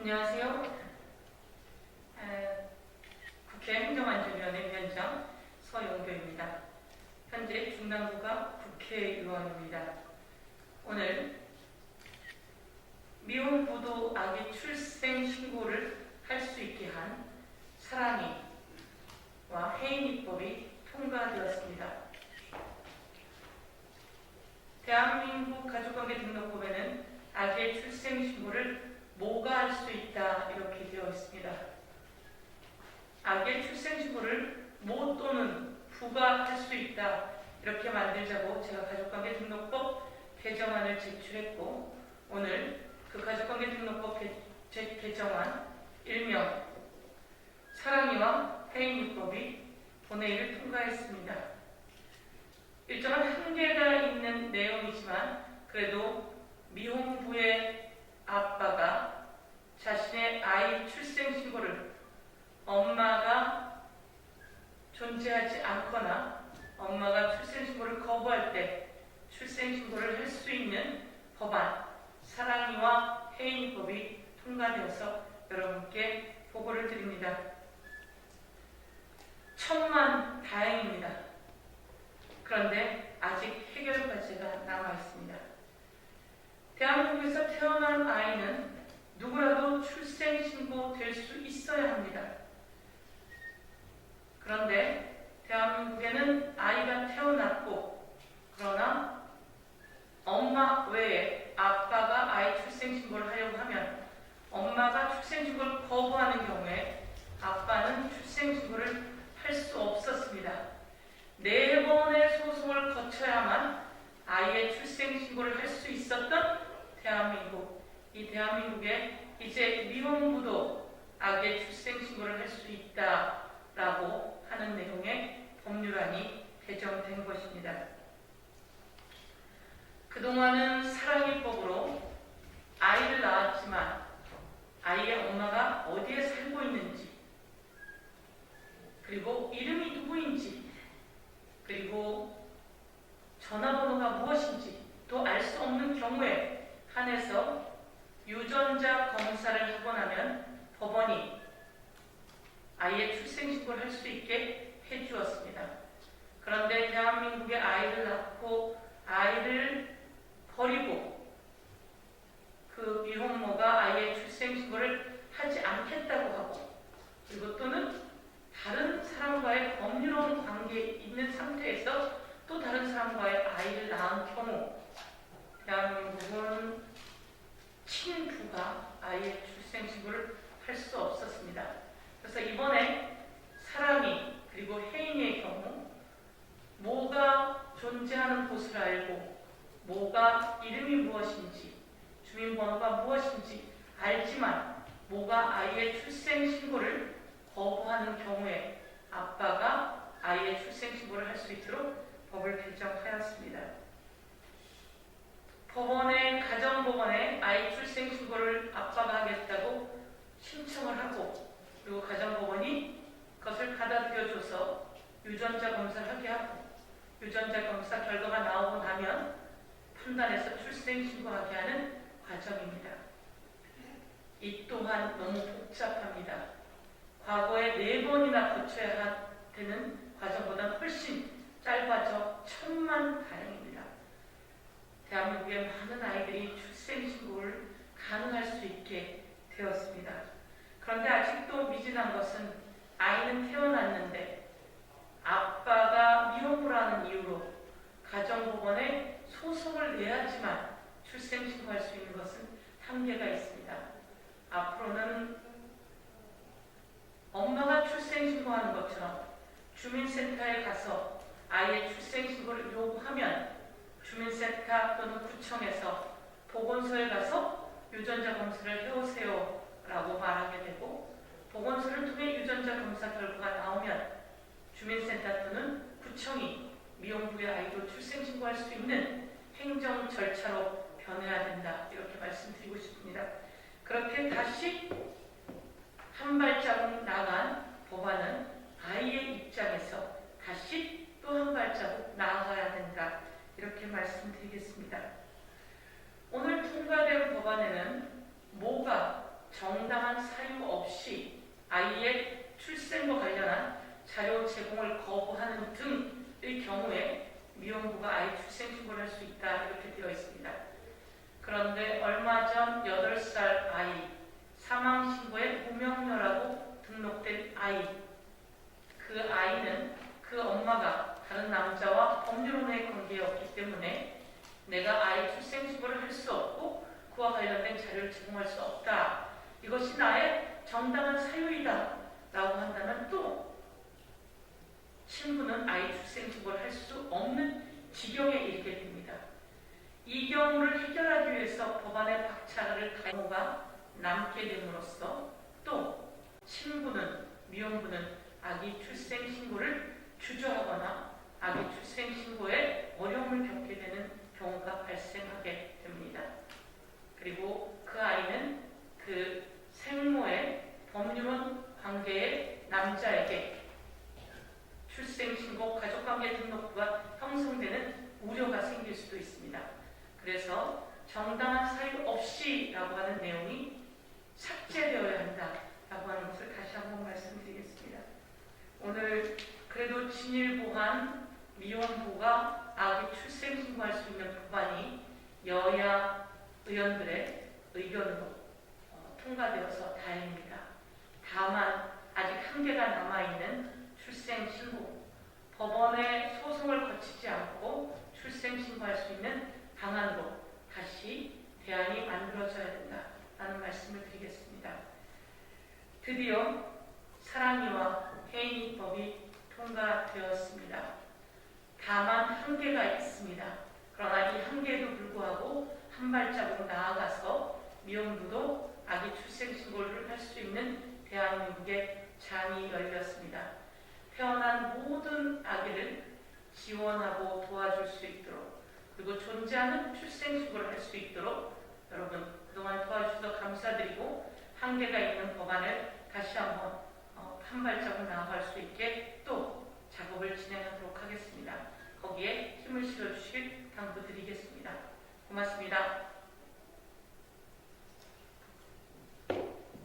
안녕하세요. 에, 국회 행정안전위원회 위원장 서영교입니다. 현재 중랑구가 국회의원입니다. 오늘 미혼 부도 아기 출생 신고를 할 수 있게 한 사랑이와 해인입법이 통과되었습니다. 대한민국 가족관계 등록법에는 아기의 출생 신고를 모가 할 수 있다 이렇게 되어 있습니다. 아기의 출생 신고를 모 또는 부가 할 수 있다 이렇게 만들자고 제가 가족관계 등록법 개정안을 제출했고 오늘 그 가족관계 등록법 개, 제, 개정안 일명 사랑이와 해인입법이 본회의를 통과했습니다. 일정한 한계가 있는 내용이지만 그래도 미혼부의 아빠가 자신의 아이 출생 신고를 엄마가 존재하지 않거나 엄마가 출생 신고를 거부할 때 출생 신고를 할 수 있는 법안 사랑이와 해인법이 통과되어서 여러분께 보고를 드립니다. 천만 다행입니다. 그런데 아직 해결 과제가 남아 있습니다. 대한민국에서 태어난 아이는 누구라도 출생 신고 될 수 있어야 합니다. 그런데 대한민국에는 아이가 태어났고 그러나 엄마 외에 아빠가 아이 출생 신고를 하려고 하면 엄마가 출생 신고를 거부하는 경우에 아빠는 출생 신고를 할 수 없었습니다. 네 번의 소송을 거쳐야만 아이의 출생 신고를 할 수 있었던 대한민국. 이 대한민국에 이제 미혼부도 아기의 출생 신고를 할 수 있다라고 하는 내용의 법률안이 개정된 것입니다. 그동안은 사랑의법으로 아이를 낳았지만 아이의 엄마가 어디에 살고 있는지 그리고 이름이 누구인지 그리고 전화번호가 무엇인지 또 알 수 없는 경우에 한해서 유전자 검사를 하고 나면 법원이 아이의 출생신고를 할 수 있게 해주었습니다. 그런데 대한민국의 아이를 낳고 아이를 버리고 그 미혼모가 아이의 출생신고를 하지 않겠다고 하고 그리고 또는 다른 사람과의 법률혼 관계에 있는 상태에서 또 다른 사람과의 아이를 낳은 경우 대한민국은 친부가 아이의 출생신고를 할 수 없었습니다. 그래서 이번에 사랑이 그리고 혜인의 경우 뭐가 존재하는 곳을 알고 뭐가 이름이 무엇인지 주민번호가 무엇인지 알지만 뭐가 아이의 출생신고를 거부하는 경우에 아빠가 아이의 출생신고를 할 수 있도록 법을 개정하였습니다. 법원에 가정법원에 아이 출생 신고를 아빠가 하겠다고 신청을 하고 그리고 가정법원이 그것을 받아들여줘서 유전자 검사를 하게 하고 유전자 검사 결과가 나오고 나면 판단해서 출생 신고하게 하는 과정입니다. 이 또한 너무 복잡합니다. 과거에 네 번이나 거쳐야 되는 과정보다 훨씬 짧아져 천만 다행입니다. 대한민국의 많은 아이들이 출생신고를 가능할 수 있게 되었습니다. 그런데 아직도 미진한 것은 아이는 태어났는데 아빠가 미혼부라는 이유로 가정법원에 소송을 내야지만 출생신고할 수 있는 것은 한계가 있습니다. 앞으로는 엄마가 출생신고하는 것처럼 주민센터에 가서 아이의 출생신고를 요구하면 주민센터 또는 구청에서 보건소에 가서 유전자 검사를 해오세요 라고 말하게 되고 보건소를 통해 유전자 검사 결과가 나오면 주민센터 또는 구청이 미혼부의 아이도 출생신고할 수 있는 행정 절차로 변해야 된다 이렇게 말씀드리고 싶습니다. 그렇게 다시 한 발자국 나간 법안은 아이의 입장에서 다시 또 한 발자국 나아가야 된다. 이렇게 말씀드리겠습니다. 오늘 통과된 법안에는 뭐가 정당 아이의 출생과 관련한 자료 제공을 거부하는 등의 경우에 미혼부가 아이 출생 신고를 할 수 있다 이렇게 되어 있습니다. 그런데 얼마 전 8살 아이 사망 신고에 무명녀라고 등록된 아이 그 아이는 그 엄마가 다른 남자와 법률혼의 관계였기 때문에 내가 아이 출생 신고를 할 수 없고 그와 관련된 자료를 제공할 수 없다. 이것이 나의 정당한 사유이다. 라고 한다면 또 친구는 아이 출생 신고를 할 수 없는 지경에 이르게 됩니다. 이 경우를 해결하기 위해서 법안에 박차를 가모가 남게 됨으로써 또 친구는 미혼부는 아기 출생 신고를 주저하거나 아기 출생 신고에 어려움을 겪게 되는 경우가 발생하게 됩니다. 그리고 그 아이는 그 생모의 법률혼 관계의 남자에게 출생신고 가족관계 등록부가 형성되는 우려가 생길 수도 있습니다. 그래서 정당한 사유 없이라고 하는 내용이 삭제되어야 한다라고 하는 것을 다시 한번 말씀드리겠습니다. 오늘 그래도 진일보한 미혼부가 아기 출생 신고할 수 있는 법안이 여야 의원들의 의견으로 어, 통과되어서 다행입니다. 다만 아직 한계가 남아있는 출생 신고, 법원의 소송을 거치지 않고 출생 신고할 수 있는 방안으로 다시 대안이 만들어져야 된다라는 말씀을 드리겠습니다. 드디어 사랑이와 해인이 법이 통과되었습니다. 다만 한계가 있습니다. 그러나 이 한계에도 불구하고 한 발자국 나아가서 미혼부도 아기 출생 신고를 할 수 있는 대한민국의 장이 열렸습니다. 태어난 모든 아기를 지원하고 도와줄 수 있도록 그리고 존재하는 출생 신고를 할 수 있도록 여러분 그동안 도와주셔서 감사드리고 한계가 있는 법안을 다시 한번 어, 한 발자국 나아갈 수 있게 또 작업을 진행하도록 하겠습니다. 거기에 힘을 실어주시길 당부드리겠습니다. 고맙습니다.